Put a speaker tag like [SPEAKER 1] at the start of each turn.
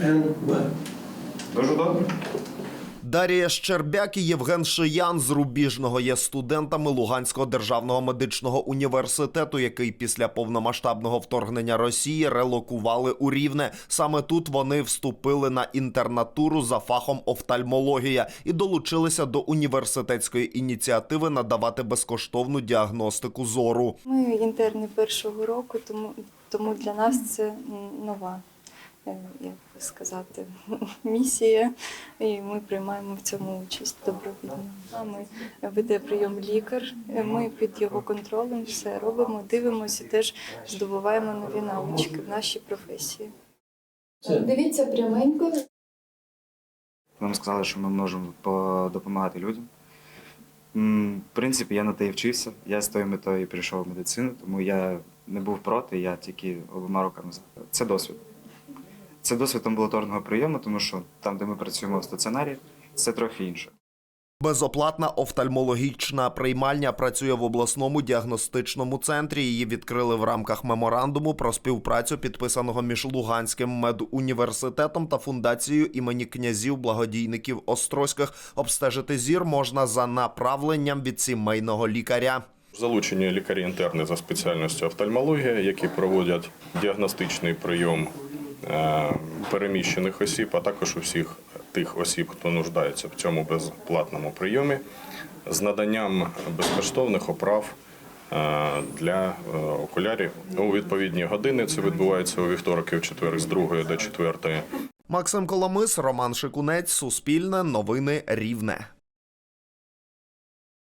[SPEAKER 1] НБ.
[SPEAKER 2] Дуже добре.
[SPEAKER 3] Дарія Щербяк і Євген Шиян з Рубіжного є студентами Луганського державного медичного університету, який після повномасштабного вторгнення Росії релокували у Рівне. Саме тут вони вступили на інтернатуру за фахом офтальмологія і долучилися до університетської ініціативи надавати безкоштовну діагностику зору.
[SPEAKER 4] Ми інтерни першого року, тому, тому для нас це нова, як би сказати, місія, і ми приймаємо в цьому участь добровільно. Ми веде прийом лікар, е, ми під його контролем все робимо, дивимося, і теж здобуваємо нові навички в нашій професії. Дивіться пряменько.
[SPEAKER 2] Нам сказали, що ми можемо допомагати людям. В принципі, я на те і вчився. Я з тою метою прийшов в медицину, тому я не був проти, я тільки обома руками за. Це досвід. Це досвід амбулаторного прийому, тому що там, де ми працюємо в стаціонарі, це трохи інше.
[SPEAKER 3] Безоплатна офтальмологічна приймальня працює в обласному діагностичному центрі. Її відкрили в рамках меморандуму про співпрацю, підписаного між Луганським медуніверситетом та фундацією імені князів благодійників Острозьких. Обстежити зір можна за направленням від сімейного лікаря.
[SPEAKER 5] Залучені лікарі-інтерни за спеціальністю офтальмологія, які проводять діагностичний прийом переміщених осіб, а також усіх тих осіб, хто нуждається в цьому безплатному прийомі, з наданням безкоштовних оправ е, для е, окулярів у відповідні години. Це відбувається у вівторок і в четвер з 2 до 4.
[SPEAKER 3] Максим Коломис, Роман Шикунець, Суспільне, Новини Рівне.